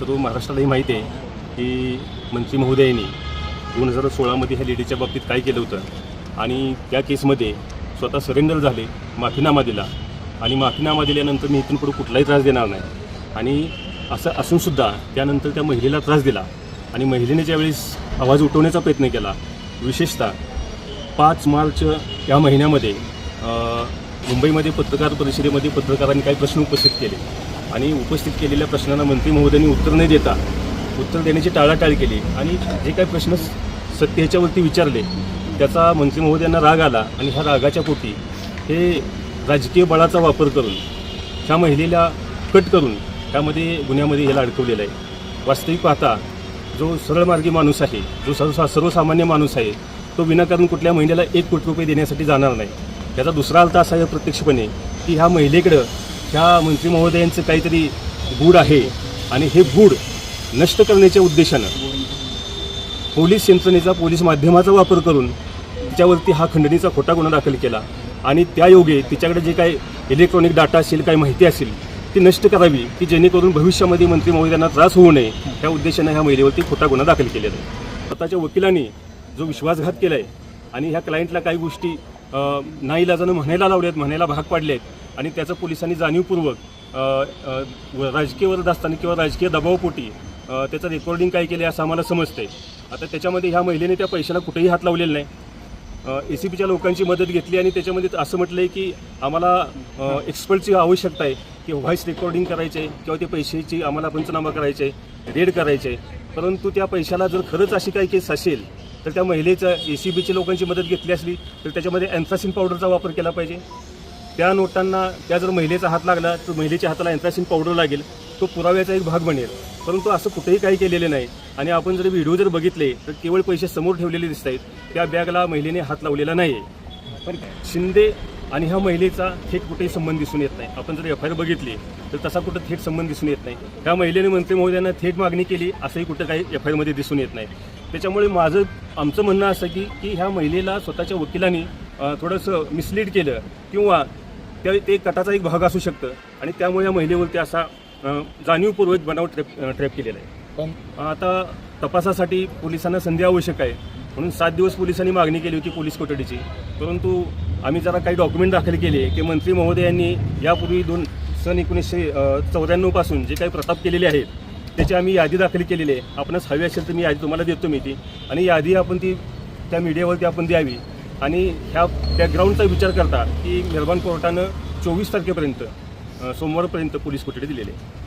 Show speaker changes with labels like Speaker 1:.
Speaker 1: सर्व महाराष्ट्रालाही माहिती आहे की मंत्री महोदयांनी दोन हजार सोळामध्ये ह्या लेडीच्या बाबतीत काय केलं होतं? आणि त्या केसमध्ये स्वतः सरेंडर झाले माफीनामा दिला. आणि माफीनामा दिल्यानंतर मी इथून पुढे कुठलाही त्रास देणार नाही. आणि असं असूनसुद्धा त्यानंतर त्या महिलेला त्रास दिला. आणि महिलेने ज्यावेळेस आवाज उठवण्याचा प्रयत्न केला विशेषतः पाच मार्च या महिन्यामध्ये मुंबईमध्ये पत्रकार परिषदेमध्ये पत्रकारांनी काही प्रश्न उपस्थित केले. आणि उपस्थित केलेल्या प्रश्नांना मंत्री महोदयांनी उत्तर नाही देता उत्तर देण्याची टाळाटाळ केली. आणि जे काही प्रश्न सत्य ह्याच्यावरती विचारले त्याचा मंत्री महोदयांना राग आला आणि ह्या रागाच्या पोटी हे राजकीय बळाचा वापर करून ह्या महिलेला कट करून त्यामध्ये गुन्ह्यामध्ये ह्याला अडकवलेलं आहे. वास्तविक पाहता जो सरळमार्गी माणूस आहे जो सर्व सर्वसामान्य माणूस आहे तो विनाकारण कुठल्या महिलेला एक कोटी रुपये देण्यासाठी जाणार नाही. त्याचा दुसरा अर्थ असा आहे प्रत्यक्षपणे की ह्या महिलेकडं ह्या मंत्री महोदयांचं काहीतरी गूढ आहे आणि हे गूढ नष्ट करण्याच्या उद्देशानं पोलीस यंत्रणेचा पोलीस माध्यमाचा वापर करून तिच्यावरती हा खंडणीचा खोटा गुन्हा दाखल केला आणि त्यायोगे तिच्याकडे जे काही इलेक्ट्रॉनिक डाटा असेल काही माहिती असेल ती नष्ट करावी की जेणेकरून भविष्यामध्ये मंत्री महोदयांना त्रास होऊ नये या उद्देशानं ह्या महिलेवरती खोटा गुन्हा दाखल केलेला आहे. स्वतःच्या वकिलांनी जो विश्वासघात केला आहे आणि ह्या क्लायंटला काही गोष्टी नाईलाजानं म्हणायला लावल्यात म्हणायला भाग पाडले आहेत आणि त्याचं पोलिसांनी जाणीवपूर्वक व- राजकीय वरद असताना किंवा राजकीय दबावपोटी त्याचं रेकॉर्डिंग काय केले असं आम्हाला समजते आता त्याच्यामध्ये ह्या महिलेने त्या पैशाला कुठेही हात लावलेला नाही. ए सी पीच्या लोकांची मदत घेतली आणि त्याच्यामध्ये असं म्हटलं आहे की आम्हाला एक्सपर्टची आवश्यकता आहे की व्हॉईस रेकॉर्डिंग करायचे किंवा ते पैशाची आम्हाला पंचनामा करायचे रेड करायचे. परंतु त्या पैशाला जर खरंच अशी काही केस असेल तर त्या महिलेचं ए सी बीच्या लोकांची मदत घेतली असली तर त्याच्यामध्ये अँथ्रासिन पावडरचा वापर केला पाहिजे. त्या नोटांना त्या जर महिलेचा हात लागला तर महिलेच्या हाताला अँथ्रासिन पावडर लागेल. तो पुराव्याचा एक भाग बनेल. परंतु असं कुठेही काही केलेलं नाही. आणि आपण जर व्हिडिओ जर बघितले तर केवळ पैसे समोर ठेवलेले दिसत आहेत त्या बॅगला महिलेने हात लावलेला नाही आहे पण शिंदे आणि ह्या महिलेचा थेट कुठेही संबंध दिसून येत नाही. आपण जर एफ आय आर बघितली तर तसा कुठं थेट संबंध दिसून येत नाही. त्या महिलेने मंत्री महोदयांना थेट मागणी केली असंही कुठं काही एफ आय आरमध्ये दिसून येत नाही. त्याच्यामुळे माझं आमचं म्हणणं असं की की ह्या महिलेला स्वतःच्या वकिलांनी थोडंसं मिसलीड केलं किंवा त्या ते कटाचा एक भाग असू शकतं. आणि त्यामुळे या महिलेवरती असा जाणीवपूर्वक बनाव ट्रॅप ट्रॅप केलेला आहे.
Speaker 2: पण
Speaker 1: आता तपासासाठी पोलिसांना संधी आवश्यक आहे. म्हणून सात दिवस पोलिसांनी मागणी केली होती पोलीस कोठडीची. परंतु आम्ही जरा काही डॉक्युमेंट दाखल केले की मंत्री महोदयांनी यापूर्वी दोन सन एकोणीसशे चौऱ्याण्णवपासून जे काही प्रताप केलेले आहेत त्याची आम्ही यादी दाखल केलेली आहे. आपणच हवी असेल तर मी यादी तुम्हाला देतो मी ती. आणि यादी आपण ती त्या मीडियावरती आपण द्यावी. आणि ह्या बॅकग्राऊंडचा विचार करता की मेहरबान कोर्टानं चोवीस तारखेपर्यंत सोमवारपर्यंत पोलीस कोठडी दिलेली आहे.